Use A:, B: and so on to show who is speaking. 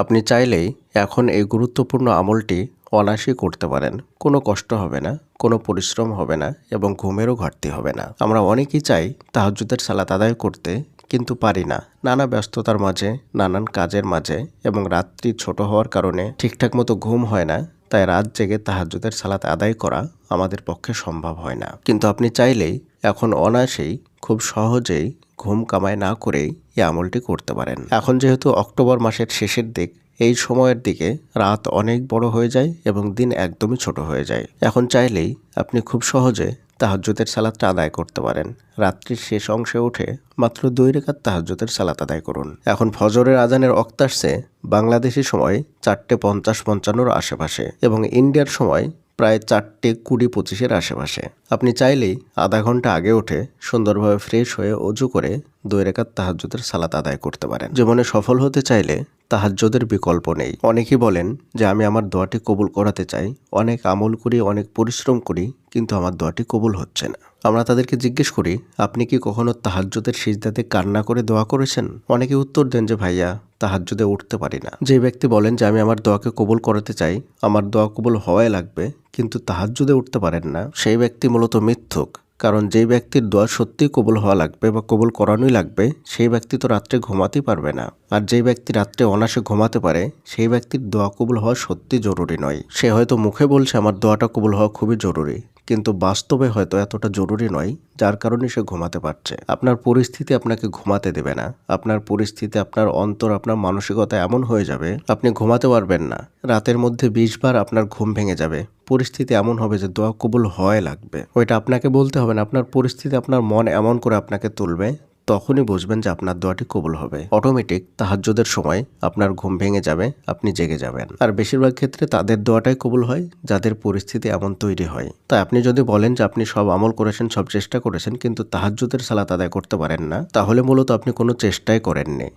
A: আপনি চাইলেই এখন এই গুরুত্বপূর্ণ আমলটি অনায়াসেই করতে পারেন। কোনো কষ্ট হবে না, কোনো পরিশ্রম হবে না এবং ঘুমেরও ঘাটতি হবে না। আমরা অনেকেই চাই তাহাজ্জুদের সালাত আদায় করতে, কিন্তু পারি না। নানা ব্যস্ততার মাঝে, নানান কাজের মাঝে এবং রাত্রি ছোট হওয়ার কারণে ঠিকঠাক মতো ঘুম হয় না, তাই রাত জেগে তাহাজ্জুদের সালাত আদায় করা আমাদের পক্ষে সম্ভব হয় না। কিন্তু আপনি চাইলেই এখন অনায়াসেই, খুব সহজেই ঘুম কামায় না করেই এই আমলটি করতে পারেন। এখন যেহেতু অক্টোবর মাসের শেষের দিক, এই সময়ের দিকে রাত অনেক বড় হয়ে যায় এবং দিন একদমই ছোট হয়ে যায়। এখন চাইলেই আপনি খুব সহজে তাহাজ্জুদের সালাতটা আদায় করতে পারেন। রাত্রির শেষ অংশে উঠে মাত্র দুই রেখাত তাহাজ্জুদের সালাত আদায় করুন। এখন ফজরের আজানের অক্ত আসছে বাংলাদেশি সময় চারটে পঞ্চাশ পঞ্চান্নর আশেপাশে এবং ইন্ডিয়ার সময় প্রায় চারটে কুড়ি পঁচিশের আশেপাশে। আপনি চাইলেই আধা ঘণ্টা আগে উঠে সুন্দরভাবে ফ্রেশ হয়ে অজু করে দুই রেখাত তাহাজ্জুদের সালাত আদায় করতে পারেন। জীবনে সফল হতে চাইলে তাহাজ্জুদের বিকল্প নেই। অনেকেই বলেন যে, আমি আমার দোয়াটি কবুল করাতে চাই। অনেক আমল করি, অনেক পরিশ্রম করি, কিন্তু আমার দোয়াটি কবুল হচ্ছে না। আমরা তাদেরকে জিজ্ঞেস করি, আপনি কি কখনো তাহাজ্জুদের সিজদাতে কান্না করে দোয়া করেছেন? অনেকে উত্তর দেন যে, ভাইয়া, তাহাজ্জুদে উঠতে পারি না। যে ব্যক্তি বলেন যে, আমি আমার দোয়াকে কবুল করাতে চাই, আমার দোয়া কবুল হওয়াই লাগবে কিন্তু তাহাজ্জুদে উঠতে পারেন না। সেই ব্যক্তি মূলত মিথ্যুক, কারণ যেই ব্যক্তির দোয়া সত্যি কবুল হওয়া লাগবে বা কবুল করানোই লাগবে, সেই ব্যক্তি তো রাত্রে ঘুমাতেই পারবে না। আর যেই ব্যক্তি রাত্রে অনাসে ঘুমাতে পারে, সেই ব্যক্তির দোয়া কবুল হওয়া সত্যি জরুরি নয়। সে হয়তো মুখে বলছে, আমার দোয়াটা কবুল হওয়া খুবই জরুরি। কিন্তু বাস্তবে হয়তো এতটা জরুরি নয়, যার কারণে সে ঘুমাতে পারছে। আপনার পরিস্থিতি আপনাকে ঘুমাতে দেবে না। আপনার পরিস্থিতি, আপনার অন্তর, আপনার মানসিকতা এমন হয়ে যাবে, আপনি ঘুমাতে পারবেন না। রাতের মধ্যে বিশ বার আপনার ঘুম ভেঙে যাবে। পরিস্থিতি এমন হবে যে দোয়া কবুল হয় লাগবে। ওইটা আপনাকে বলতে হবে না। আপনার পরিস্থিতি, আপনার মন এমন করে আপনাকে তুলবে তখনই বুঝবেন যে আপনার দোয়াটি কবুল হবে। অটোমেটিক তাহাজ্যদের সময় আপনার ঘুম ভেঙে যাবে, আপনি জেগে যাবেন। আর বেশিরভাগ ক্ষেত্রে তাদের দোয়াটাই কবুল হয়, যাদের পরিস্থিতি এমন তৈরি হয়। তাই আপনি যদি বলেন যে আপনি সব আমল করেছেন, সব চেষ্টা করেছেন, কিন্তু তাহাজ্যদের সালাত আদায় করতে পারেন না, তাহলে মূলত আপনি কোনো চেষ্টাই করেননি।